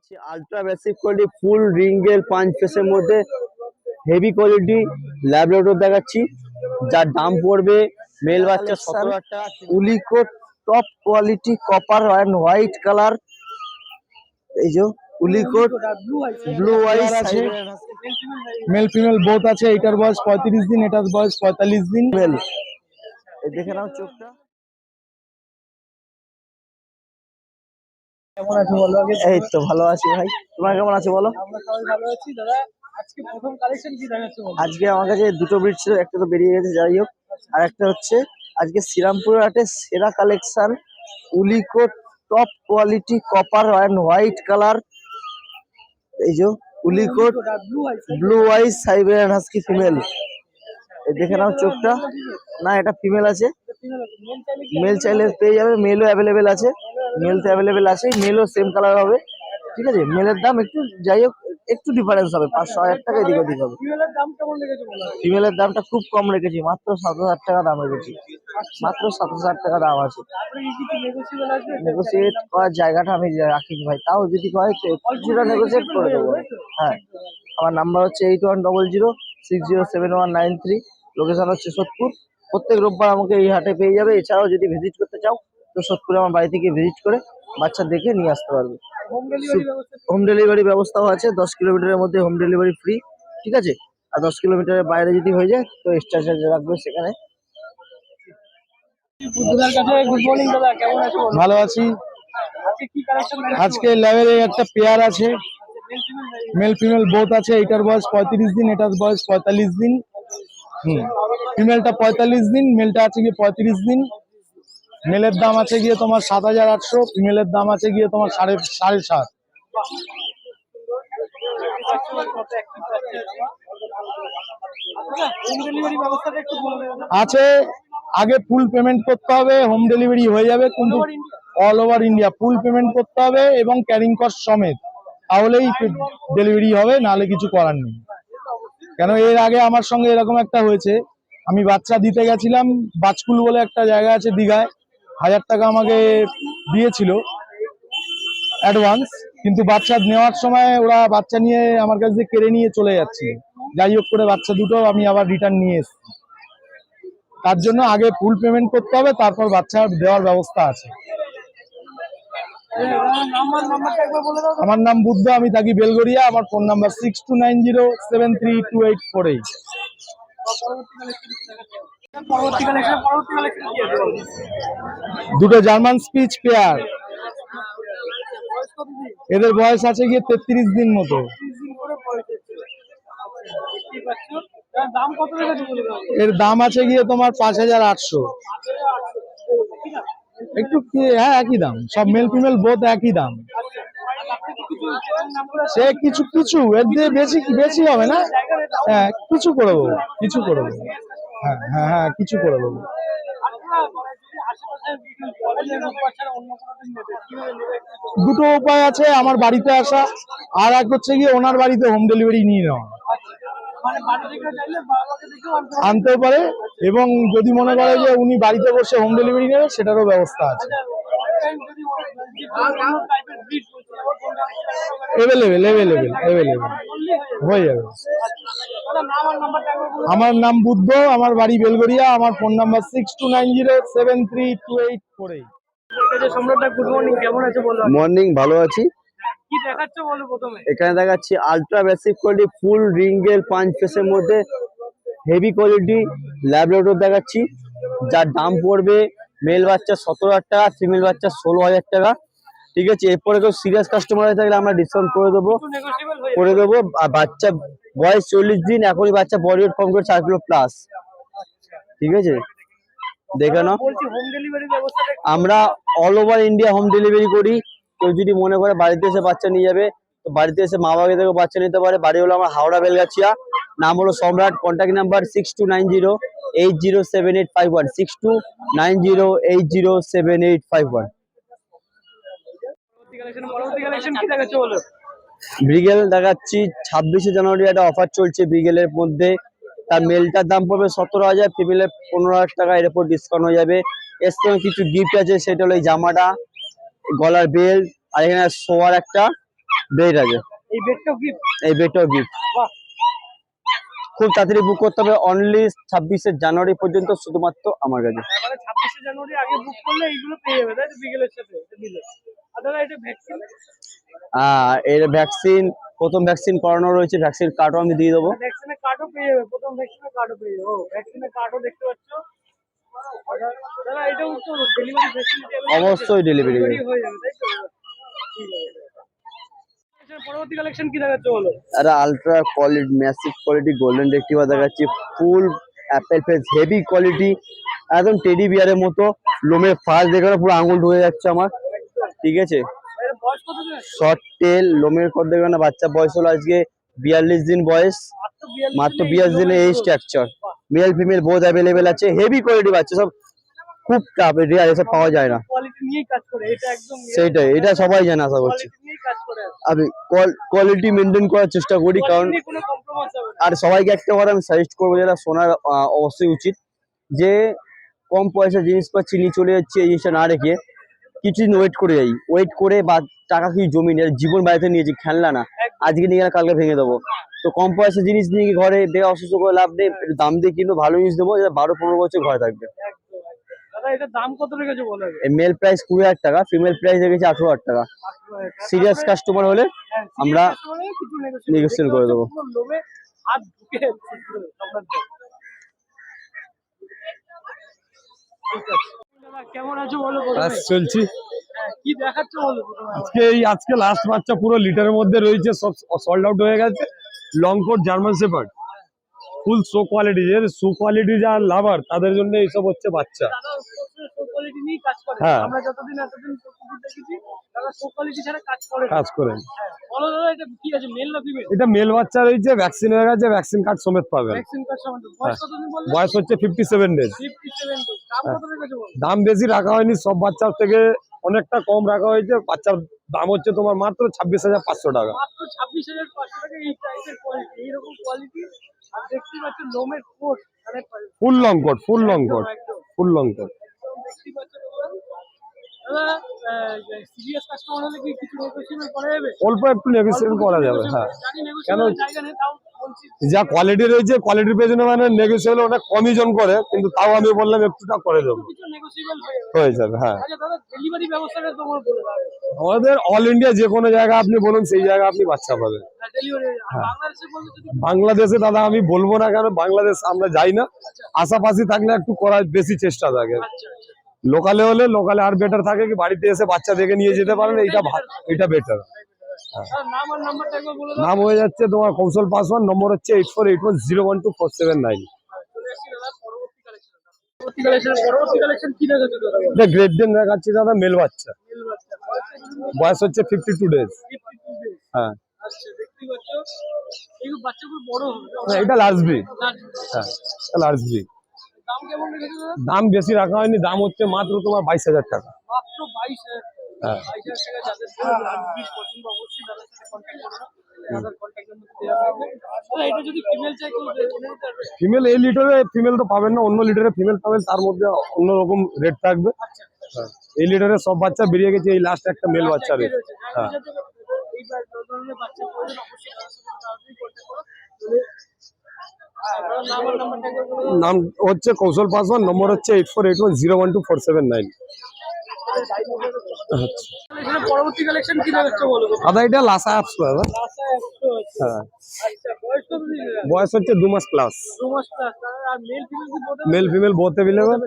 দেখাচ্ছি ultra basic quality full রিঙ্গের পাঁচ পিসের মধ্যে হেভি কোয়ালিটি ল্যাবরেটর দেখাচ্ছি। যার দাম পড়বে মেল বাচ্চা সতেরো টাকা। উলিকো top quality copper and white colour এই যে উলিকো ব্লু আইস আছে। মেল ফিমেল বোথ আছে। এটার বয়স পঁয়ত্রিশ দিন এটার বয়স পঁয়তাল্লিশ দিন। মেল দেখে নাও চোখটা। কেমন আছে বলো আগে? এই তো ভালো আছি ভাই। তোমার কেমন আছে বলো? আমরা সবাই ভালো আছি দাদা। আজকে প্রথম কালেকশন কি দেখাচ্ছে আজকে আমার কাছে দুটো ব্রিড ছিল একটা তো বেরিয়ে গেছে যাই হোক। আর একটা হচ্ছে আজকে শ্রীরামপুর হাটে সেরা collection উলিকো top quality copper and white colour এই যে উলিকো blue eyes Siberian husky female এই দেখে নাও চোখটা। না এটা ফিমেল আছে। মেল চাইলে পেয়ে যাবে মেলও অ্যাভেলেবেল আছে। মেল তো অ্যাভেলেবেল আছে মেলও সেম কালার হবে ঠিক আছে? মেলের দাম একটু যাই হোক একটু ডিফারেন্স হবে পাঁচশো হাজার টাকা এদিক ওদিক হবে। ফিমেলের দামটা খুব কম রেখেছি মাত্র সাত হাজার টাকা দাম রেখেছি। মাত্র সাত হাজার টাকা দাম আছে। নেগোসিয়েট করার জায়গাটা আমি রাখিনি ভাই। তাও যদি হয় তো কিছুটা নেগোসিয়েট করে দেবো। হ্যাঁ আমার নাম্বার হচ্ছে eight one double zero six zero seven one nine three location হচ্ছে সোদপুর প্রত্যেক রোববার আমাকে এই হাটে পেয়ে যাবে। এছাড়াও যদি ভিজিট করতে চাও তো সোদপুরে আমার বাড়ি থেকে ভিজিট করে বাচ্চা দেখে নিয়ে আসতে পারবে। হোম ডেলিভারি ব্যবস্থা? হোম ডেলিভারি ব্যবস্থাও আছে দশ কিলোমিটারের মধ্যে হোম ডেলিভারি ফ্রি ঠিক আছে? আর দশ কিলোমিটারের বাইরে যদি হয়ে যায় তো এক্সট্রা চার্জ রাখবে সেখানে। ভালো আছি। আজকে লেভেলে একটা পেয়ার আছে। মেল ফিমেল বোথ আছে এটার বয়স পঁয়ত্রিশ দিন এটার বয়স পঁয়তাল্লিশ দিন। হুম। ফিমেলটা পঁয়তাল্লিশ দিন মেলটা আছে গিয়ে পঁয়ত্রিশ দিন। মেলের দাম আছে গিয়ে তোমার সাত হাজার আটশো ফিমেলের দাম আছে গিয়ে তোমার সাড়ে সাড়ে সাত। আছে, আগে ফুল পেমেন্ট করতে হবে হোম ডেলিভারি হয়ে যাবে, কিন্তু all over India full payment করতে হবে এবং ক্যারিং কস্ট সমেত। তাহলেই ডেলিভারি হবে, নাহলে কিছু করার নেই। কেন, এর আগে আমার সঙ্গে এরকম একটা হয়েছে। আমি বাচ্চা দিতে গেছিলাম বাজকুল বলে একটা জায়গা আছে দীঘায়। হাজার টাকা আমাকে দিয়েছিল অ্যাডভান্স কিন্তু বাচ্চা নেওয়ার সময় ওরা বাচ্চা নিয়ে আমার কাছ থেকে কেড়ে নিয়ে চলে যাচ্ছে। যাই হোক করে বাচ্চা দুটো আমি আবার রিটার্ন নিয়ে এসেছি। তার জন্য আগে ফুল পেমেন্ট করতে হবে, তারপর বাচ্চা দেওয়ার ব্যবস্থা আছে। আমার নাম বুদ্ধ, আমি থাকি বেলগড়িয়া, আমার phone number six two nine zero seven three two eight four eight দুটো জার্মান স্পিচ পেয়ার? এদের বয়স আছে গিয়ে তেত্রিশ দিন মতো। এর দাম আছে গিয়ে তোমার পাঁচ হাজার আটশো। একটু হ্যাঁ একই দাম। সব মেল ফিমেল বোথ একই দাম। সে কিছু কিছু, এর দিয়ে বেশি বেশি হবে না? হ্যাঁ কিছু করে দেবো কিছু করে দেবো হ্যাঁ হ্যাঁ হ্যাঁ কিছু করে দেবো। দুটো উপায় আছে আমার বাড়িতে আসা আর এক হচ্ছে গিয়ে ওনার বাড়িতে হোম ডেলিভারি নিয়ে নেওয়া আনতে পারে এবং যদি মনে করে যে উনি বাড়িতে বসে হোম ডেলিভারি নেবে সেটারও ব্যবস্থা আছে, এভেলেবেল এভেলেবেল এভেলেবেল হয়ে যাবে। আমার নাম বুদ্ধ আমার বাড়ি বেলগড়িয়া আমার phone number six two nine zero seven three two eight four eight morning কেমন মর্নিং ভালো আছি। কি দেখাচ্ছ বলো প্রথমে? এখানে দেখাচ্ছি আলট্রা বেসিক কোয়ালিটি ফুল রিঙ্গের পাঁচ পিসের মধ্যে হেভি কোয়ালিটি ল্যাবরেটর দেখাচ্ছি। যার দাম পড়বে মেল বাচ্চা সতেরো হাজার টাকা ফিমেল বাচ্চা ষোলো হাজার টাকা। ঠিক আছে এরপরে কেউ সিরিয়াস কাস্টমার হয়ে থাকলে আমরা ডিসকাউন্ট করে দেবো। করে দেবো আর বাচ্চা বয়স চল্লিশ দিন এখনই বাচ্চা বডি ওয়েট কম করে চার কিলো প্লাস ঠিক আছে? দেখে নাও। আমরা all over India home delivery করি। কেউ যদি মনে করে বাড়িতে এসে বাচ্চা নিয়ে যাবে তো বাড়িতে এসে মা বাবা থেকে বাচ্চা নিতে পারে। বাড়ি হলো আমার হাওড়া বেলগাছিয়া। নাম হলো Samrat contact number six two nine zero eight zero seven eight five one six two nine zero eight zero seven eight five one beagle দেখাচ্ছি ছাব্বিশে জানুয়ারি একটা অফার চলছে ব্রিগেলের মধ্যে। তার মেলটার দাম পড়বে সতেরো হাজার ফিমেলের পনেরো হাজার টাকা এর উপর ডিসকাউন্ট হয়ে যাবে। এর সঙ্গে কিছু গিফট আছে সেটা হলো এই জামাটা গলার বেল্ট আর এখানে শোয়ার একটা বেড আছে। এই বেডটাও গিফট এই বেডটাও গিফট খুব তাড়াতাড়ি বুক করতে হবে অনলি ছাব্বিশে জানুয়ারি পর্যন্ত শুধুমাত্র আমার কাছে। মানে ছাব্বিশে জানুয়ারি আগে বুক করলে এইগুলো পেয়ে যাবে তাই বিকেলের সাথে দাদা এটা ভ্যাকসিন এর ভ্যাকসিন প্রথম ভ্যাকসিন করানো রয়েছে ভ্যাকসিন কার্ডও আমি দিয়ে দেবো। ভ্যাকসিনের কার্ডও পেয়ে যাবে প্রথম ভ্যাকসিনের কার্ডও পেয়ে যাবে। ভ্যাকসিনের কার্ডও দেখতে পাচ্ছ। ডেলিভারি অবশ্যই delivery হয়ে যাবে তাই তো? পরবর্তী কালেকশন কি দেখাচ্ছে বলো? Ultra quality massive quality golden রেক্টিভা দেখাচ্ছি। Full apple face heavy quality একদম টেডি বিয়ারের মতো। লোমের ফার্স্ট দেখে পুরো আঙুল ঢুকে যাচ্ছে আমার। ঠিক আছে এর বয়স কত দিন শর্ট টেল লোমের কর দেখবে না বাচ্চা বয়স হলো আজকে বিয়াল্লিশ দিন বয়স। মাত্র বিয়াল্লিশ দিনে এই স্ট্রাকচার মেল ফিমেল বোধ অ্যাভেলেবেল আছে। হেভি কোয়ালিটি বাচ্চা সব খুব টাপ রেয়ার এসব পাওয়া যায় না। সেইটাই এটা সবাই জানে আশা করছি। আমি কোয়ালিটি মেনটেন করার চেষ্টা করি কারণ আর সবাইকে একটা কথা আমি সাজেস্ট করব যারা শোনার অবশ্যই উচিত যে কম পয়সা জিনিস পাচ্ছি নিয়ে চলে যাচ্ছে এই জিনিসটা না রেখে কিছুদিন ওয়েট করে যাই। ওয়েট করে বা টাকা কি জমি নিয়ে জীবন বাড়িতে নিয়েছি খেলনা না আজকে নিয়ে গেলে কালকে ভেঙে দেবো। তো কম পয়সা জিনিস নিয়ে ঘরে বেয়ে অসুস্থ করে লাভ নেই দাম দিয়ে কিনবো ভালো জিনিস দেবো যেটা বারো পনেরো বছর ঘরে থাকবে? মেল প্রাইস কুড়ি হাজার টাকা ফিমেল প্রাইস রেখেছি আঠেরো হাজার টাকা। সিরিয়াস কাস্টমার হলে হ্যাঁ, আমরা negotiable করে দেবো। ঠিক আছে। দাদা, কেমন আছো বলো প্রথমে? চলছি হ্যাঁ, কি দেখাচ্ছ বলো আজকে এই আজকে লাস্ট বাচ্চা পুরো লিটারের মধ্যে রয়েছে সব সল্ড আউট হয়ে গেছে long coat German shepherd full show quality যে শো কোয়ালিটি যা লাভার তাদের জন্য এইসব হচ্ছে বাচ্চা। হ্যাঁ। আমরা যতদিন এতদিন দেখেছি, কাজ করে না। কাজ করে হ্যাঁ, এটা মেল বাচ্চা রয়েছে ভ্যাকসিন হয়ে গেছে ভ্যাকসিন কার্ড সমেত পাবেন। বয়স হচ্ছে ফিফটি সেভেন ডেজ দাম বেশি রাখা হয়নি সব বাচ্চার থেকে অনেকটা কম রাখা হয়েছে। বাচ্চার দাম হচ্ছে তোমার মাত্র ছাব্বিশ হাজার পাঁচশো টাকা। মাত্র 26,500 টাকা এই টাইপের কোয়ালিটি এইরকম কোয়ালিটি আর দেখতে পাচ্ছ লোমের coat full long coat full long coat একদম ফুল লং কোট অল্প একটু নেগোসিয়েট করা যাবে হ্যাঁ। বলছি। যা কোয়ালিটি রয়েছে কোয়ালিটির পেছনে মানে নেগোসিয়েবল অনেক কমই জন করে কিন্তু তাও আমি বললাম একটুটা করে দেবো। হয়ে যাবে। হ্যাঁ আচ্ছা আমাদের অল ইন্ডিয়া যে কোনো জায়গা আপনি বলুন সেই জায়গা আপনি বাচ্চা পাবেন। হ্যাঁ। বাংলাদেশে যদি বাংলাদেশে দাদা আমি বলব না কেন বাংলাদেশ আমরা যাই না। আশাপাশি থাকলে একটু করার বেশি চেষ্টা থাকে। আচ্ছা আচ্ছা। লোকালে হলে লোকালে আর বেটার থাকে কি? বাড়িতে এসে বাচ্চা দেখে নিয়ে যেতে পারেন এইটা এইটা বেটার নাম দাও। নাম হয়ে যাচ্ছে তোমার কৌশল পাসওয়ান নম্বর হচ্ছে eight four eight one zero one two four seven nine? এটা গ্রেট ডেন দেখাচ্ছি দাদা মেল বাচ্চা। বয়স হচ্ছে ফিফটি টু ডেজ 52 হ্যাঁ। এটা লার্জ ব্রিড হ্যাঁ লার্জ ব্রিড দাম বেশি রাখা হয়নি দাম হচ্ছে মাত্র তোমার বাইশ হাজার টাকা। হ্যাঁ। ফিমেল ফিমেল এই লিটারে ফিমেল তো পাবেন না অন্য লিটারে ফিমেল পাবেন তার মধ্যে অন্যরকম রেট থাকবে। আচ্ছা হ্যাঁ। এই লিটারে সব বাচ্চা বেরিয়ে গেছে এই লাস্ট একটা মেল বাচ্চা। হ্যাঁ। নাম হচ্ছে কৌশল পাসওয়ান নম্বর হচ্ছে eight four eight one zero one two four seven nine? দাদা এটা লাসা অ্যাপস দাদা? আছে। হ্যাঁ। আচ্ছা বয়স হচ্ছে দু মাস plus male female both available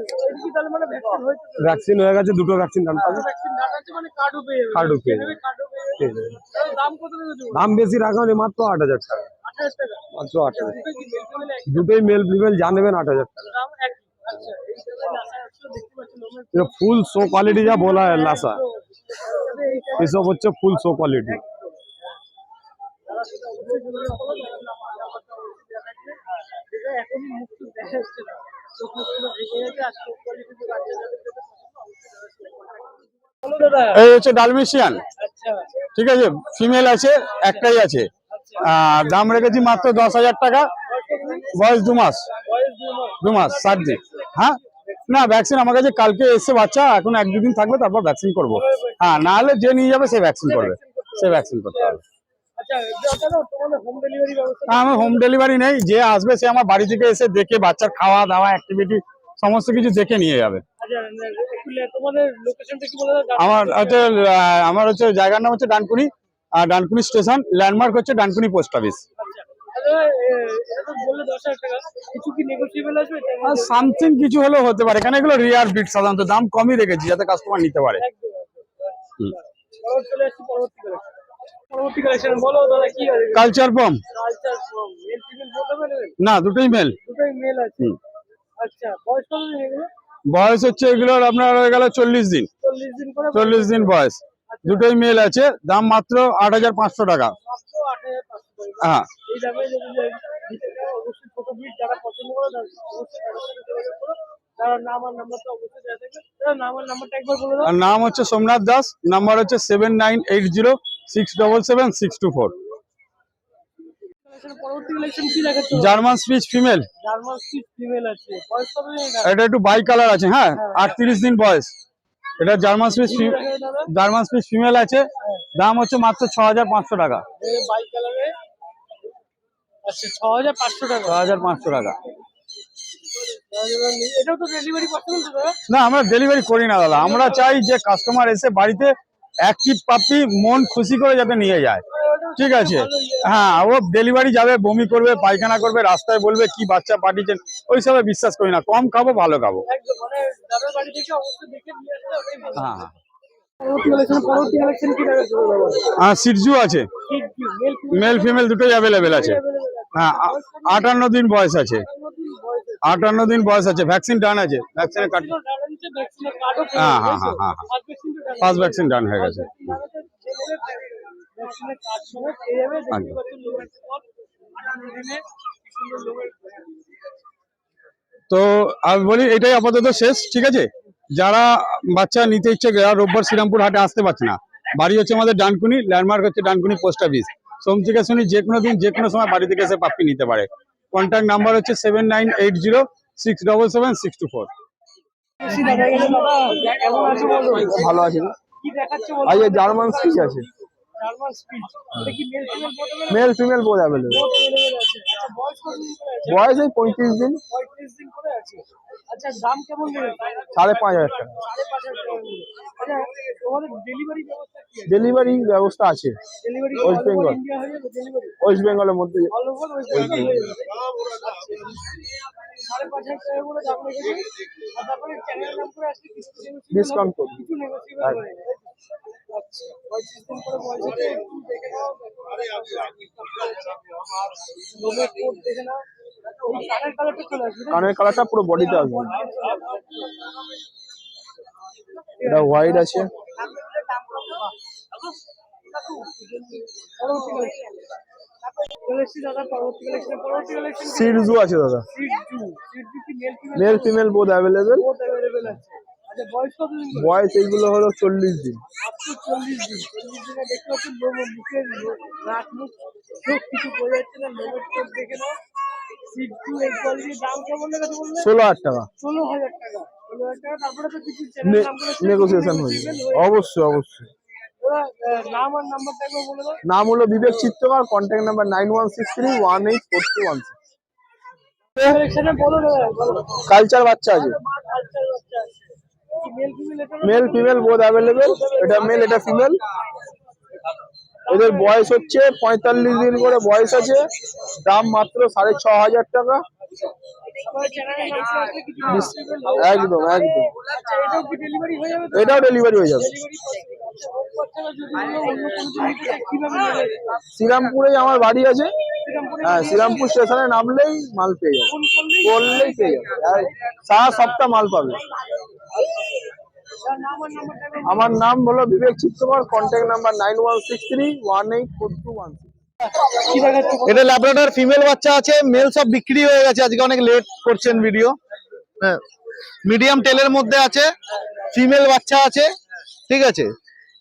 vaccine হয়ে গেছে। দুটো ভ্যাকসিন পাবে। আছে মানে কার্ডও পেয়ে দাম দাম বেশি রাখা হয়নি মাত্র আট হাজার টাকা। মাত্র আট হাজার দুটোই মেল ফিমেল যা নেবেন আট হাজার টাকা। আচ্ছা ফুল শো কোয়ালিটি যা বলা হয় লাসা এসব হচ্ছে ফুল শো কোয়ালিটি। এই হচ্ছে ডালমেশিয়ান আচ্ছা, ঠিক আছে? ফিমেল আছে একটাই আছে। দাম রেখেছি মাত্র দশ হাজার টাকা। বয়স দু মাস। দু মাস। সাত দিন। হ্যাঁ? না ভ্যাকসিন আমার কাছে কালকে এসছে বাচ্চা এখন এক দুদিন থাকবে তারপর ভ্যাকসিন করব। হ্যাঁ না হলে যে নিয়ে যাবে সে ভ্যাকসিন করবে। সে ভ্যাকসিন করতে হবে। হোম ডেলিভারি না, আমার হোম ডেলিভারি নেই যে আসবে সে আমার বাড়ি থেকে এসে দেখে বাচ্চার খাওয়া দাওয়া অ্যাক্টিভিটি সমস্ত কিছু দেখে নিয়ে যাবে। আমার হচ্ছে আমার হচ্ছে জায়গার নাম হচ্ছে ডানকুনি। আর ডানকুনি স্টেশন ল্যান্ডমার্ক হচ্ছে ডানকুনি পোস্ট অফিস আচ্ছা? সামথিং কিছু হলেও হতে পারে। কারণ এগুলো রিয়ার বিট সাধারণত দাম কমই রেখেছি যাতে কাস্টমার নিতে পারে। কালচার বোথ নেবেন না দুটোই মেল। আচ্ছা বয়স হচ্ছে এগুলোর আপনার হয়ে গেল চল্লিশ দিন। চল্লিশ দিন বয়স। দুটোই মেল আছে দাম মাত্র আট হাজার পাঁচশো টাকা। হ্যাঁ। নাম হচ্ছে সোমনাথ দাস নাম্বার হচ্ছে seven nine eight zero six double seven six two four. German spitz female. এটা? একটু বাই কালার আছে হ্যাঁ আটত্রিশ দিন বয়স। এটা জার্মান দাদা জার্মান স্পিচ ফিমেল আছে। দাম হচ্ছে মাত্র ছ হাজার পাঁচশো টাকা। না আমরা ডেলিভারি করি না দাদা। আমরা চাই যে কাস্টমার এসে বাড়িতে একটি পাপি মন খুশি করে যাতে নিয়ে যায়। ঠিক আছে। হ্যাঁ। ও ডেলিভারি যাবে বমি করবে পায়খানা করবে রাস্তায় বলবে কি বাচ্চা পাঠিয়েছেন ওই সবে বিশ্বাস করি না। কম খাব ভালো খাব। মানে হ্যাঁ হ্যাঁ। সিটজু আছে। মেল মেল ফিমেল দুটোই অ্যাভেলেবেল আছে। হ্যাঁ আটান্ন দিন বয়স আছে। আটান্ন দিন বয়স আছে। ভ্যাকসিন ডান আছে। ভ্যাকসিনের কার্ড হ্যাঁ, হ্যাঁ, হ্যাঁ, হ্যাঁ, ফার্স্ট ভ্যাকসিন ডান হয়ে গেছে। তো আমি বলি এটাই আপাতত শেষ ঠিক আছে? যারা বাচ্চা নিতে ইচ্ছে যারা রোববার শ্রীরামপুর হাটে আসতে পারছে না বাড়ি হচ্ছে আমাদের ডানকুনি ল্যান্ডমার্ক হচ্ছে ডানকুনি পোস্ট অফিস সোম থেকে শনি যে কোনো দিন যে কোনো সময় বাড়ি থেকে এসে পাপ্পি নিতে পারে। কন্ট্যাক্ট নাম্বার হচ্ছে seven nine eight zero six double seven six two four ভালো আছে। কি দেখাচ্ছে জার্মান স্পিচ আছে। মেল ফিমেল বোধ অ্যাভেলেবল আচ্ছা বয়স এই পঁয়ত্রিশ দিন। আচ্ছা সাড়ে পাঁচ হাজার টাকা। নেবে। আচ্ছা ডেলিভারি ব্যবস্থা আছে? ওয়েস্ট ডেলিভারি ডেলিভারি ওয়েস্ট বেঙ্গলের মধ্যে ডিসকাউন্ট ওভার কানের কালারটা পুরো বডিতে আসবে। এটা হোয়াইট আছে। কি? সিরজু আছে দাদা। মেল ফিমেল বোধ অ্যাভেলেবেল আচ্ছা, বয়স এইগুলো হলো চল্লিশ দিন। মাত্র 40 দিন। 40 দিনে দেখতে পাচ্ছেন লোম, মুখের লো- নাক, মুখ, চোখ কিছু বোঝা যাচ্ছে না, লোমের চোখ দেখে নাও। সিটজু এই quality র দাম কেমন লেগেছে বললে? ষোলো হাজার টাকা। 16,000 টাকা। 16,000 টাকা, তারপরে তো কিছু channel নাম করে নেগোসিয়েশন হয়ে যাবে অবশ্যই অবশ্যই। নাম হলো Bibek Chitrakar contact number nine one six three one eight four two one six culture বাচ্চা আছে। মেল ফিমেল বোধ অ্যাভেলেবেল এটা মেল এটা ফিমেল এদের বয়স হচ্ছে পঁয়তাল্লিশ দিন করে বয়স আছে। দাম মাত্র সাড়ে ছ হাজার টাকা। একদম একদম। আচ্ছা এটাও ডেলিভারি হয়ে যাবে? শ্রীরামপুরেই আমার বাড়ি আছে। হ্যাঁ শ্রীরামপুর স্টেশনে নামলেই মাল পেয়ে যাবে। করলেই পেয়ে যাবে। সারা সপ্তাহ মাল পাবে। আমার নাম হলো Bibek Chitrakar contact number nine one six three one eight four two one এটা ল্যাবরেটর ফিমেল বাচ্চা আছে মেল সব বিক্রি হয়ে গেছে, আজকে অনেক লেট করছেন ভিডিও হ্যাঁ মিডিয়াম টেলের মধ্যে আছে ফিমেল বাচ্চা আছে, ঠিক আছে।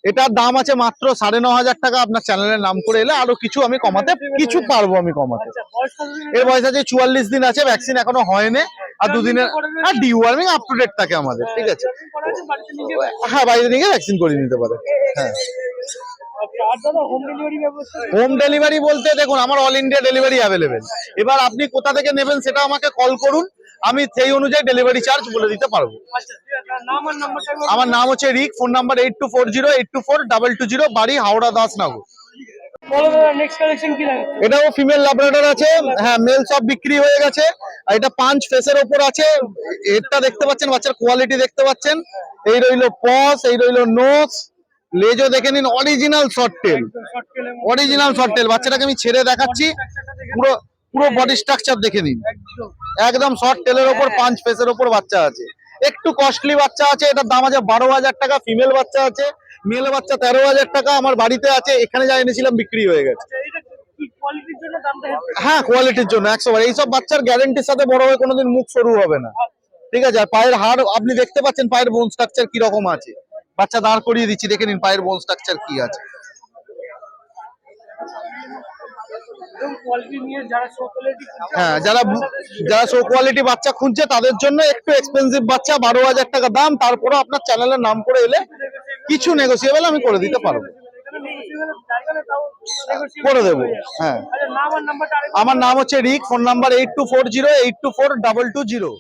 এটার দাম আছে মাত্র সাড়ে ন হাজার টাকা, আপনার চ্যানেলের নাম করে এলে আরও কিছু আমি কমাতে, কিছু পারব আমি কমাতে। এর বয়স আছে চুয়াল্লিশ দিন আছে ভ্যাকসিন এখনও হয়নি। আর দুদিনের আর ডিওয়ার্মিং আপ টু ডেট থাকে আমাদের ঠিক আছে হ্যাঁ বাইরে ভ্যাকসিন করে নিতে পারে হ্যাঁ আচ্ছা হোম ডেলিভারি বলতে দেখুন আমার অল ইন্ডিয়া ডেলিভারি অ্যাভেলেবেল এবার আপনি কোথা থেকে নেবেন সেটা আমাকে কল করুন আমি সেই অনুযায়ী ডেলিভারি চার্জ বলে দিতে পারব আচ্ছা আমার নাম হচ্ছে Rik phone number eight two four zero eight two four double two zero বাড়ি হাওড়া দাসনগর এটাও ফিমেল ল্যাবরেটর আছে। হ্যাঁ মেল সব বিক্রি হয়ে গেছে। আর এটা পাঁচ ফেসের ওপর আছে। এরটা দেখতে পাচ্ছেন বাচ্চার কোয়ালিটি দেখতে পাচ্ছেন। এই রইল পস এই রইল নোস লেজও দেখে নিন original short tail original short tail বাচ্চাটাকে আমি ছেড়ে দেখাচ্ছি। পুরো পুরো বডি স্ট্রাকচার দেখে নিন। একদম। একদম শর্ট টেলের ওপর পাঁচ ফেসের ওপর বাচ্চা আছে। একটু কস্টলি বাচ্চা আছে। এটার দাম আছে বারো হাজার টাকা ফিমেল বাচ্চা আছে। মেল বাচ্চা তেরো হাজার টাকা আমার বাড়িতে আছে এখানে যা এনেছিলাম বিক্রি হয়ে গেছে। আচ্ছা হ্যাঁ কোয়ালিটির জন্য একশো বার এইসব বাচ্চার গ্যারেন্টির সাথে বড় হয়ে কোনোদিন মুখ সরু হবে না। ঠিক আছে আর পায়ের হাড় আপনি দেখতে পাচ্ছেন পায়ের বোন স্ট্রাকচার কি রকম আছে। বাচ্চা দাঁড় করিয়ে দিচ্ছি দেখে নিন পায়ের বোন স্ট্রাকচার কি আছে। হ্যাঁ যারা যারা শো কোয়ালিটি বাচ্চা খুঁজছে তাদের জন্য একটু এক্সপেন্সিভ বাচ্চা বারো হাজার টাকা দাম। তারপরে আপনার চ্যানেলের নাম করে এলে কিছু নেগোসিয়েবল আমি করে দিতে পারব। করে দেবো হ্যাঁ। আচ্ছা আমার নাম হচ্ছে Rik phone number eight two four zero eight two four double two zero